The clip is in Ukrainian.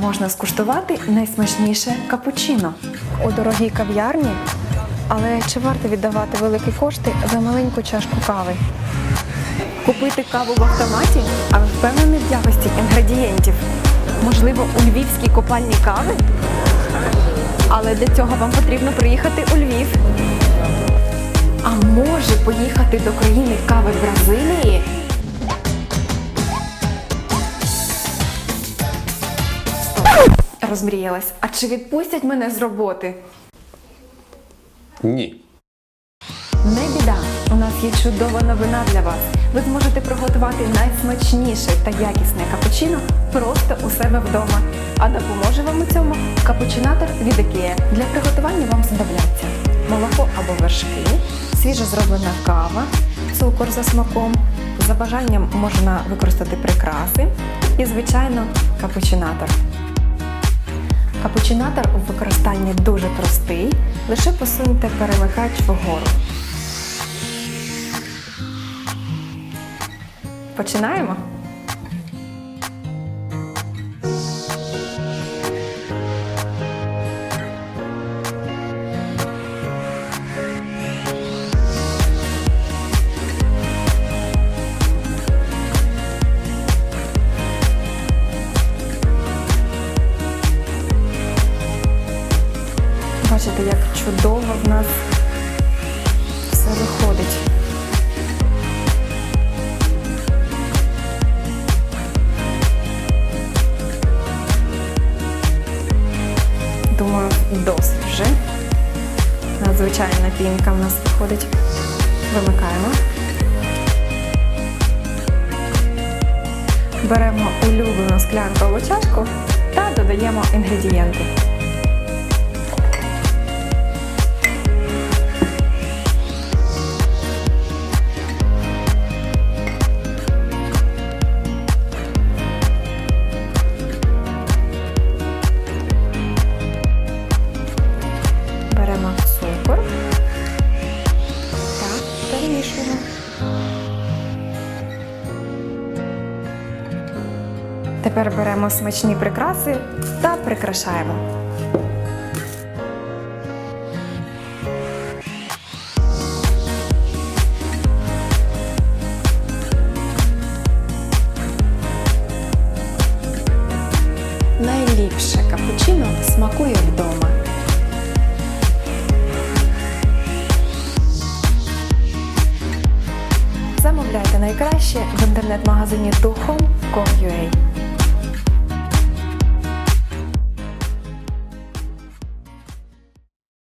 можна скуштувати найсмачніше капучино? У дорогій кав'ярні? Але чи варто віддавати великі кошти за маленьку чашку кави? Купити каву в автоматі, а ви впевнені в якості інгредієнтів? Можливо, у львівській копальні кави? Але для цього вам потрібно приїхати у Львів. А може поїхати до країни кави Бразилії? Розмріялась. А чи відпустять мене з роботи? Ні. Не біда, у нас є чудова новина для вас. Ви зможете приготувати найсмачніше та якісне капучино просто у себе вдома. А допоможе вам у цьому капучинатор від IKEA. Для приготування вам знадобляться молоко або вершки, свіжо зроблена кава, цукор за смаком. За бажанням можна використати прикраси і, звичайно, капучинатор. Капучинатор у використанні дуже простий. Лише посуньте перемикач вгору. Починаємо. Бачите, як чудово в нас все виходить. Думаю, досить вже. Надзвичайна пінка в нас виходить. Вимикаємо. Беремо улюблену склянку або чашку та додаємо інгредієнти. Перемішуємо. Тепер беремо смачні прикраси та прикрашаємо. Найліпше капучино смакує вдома. Найкраще в інтернет-магазині tuhome.com.ua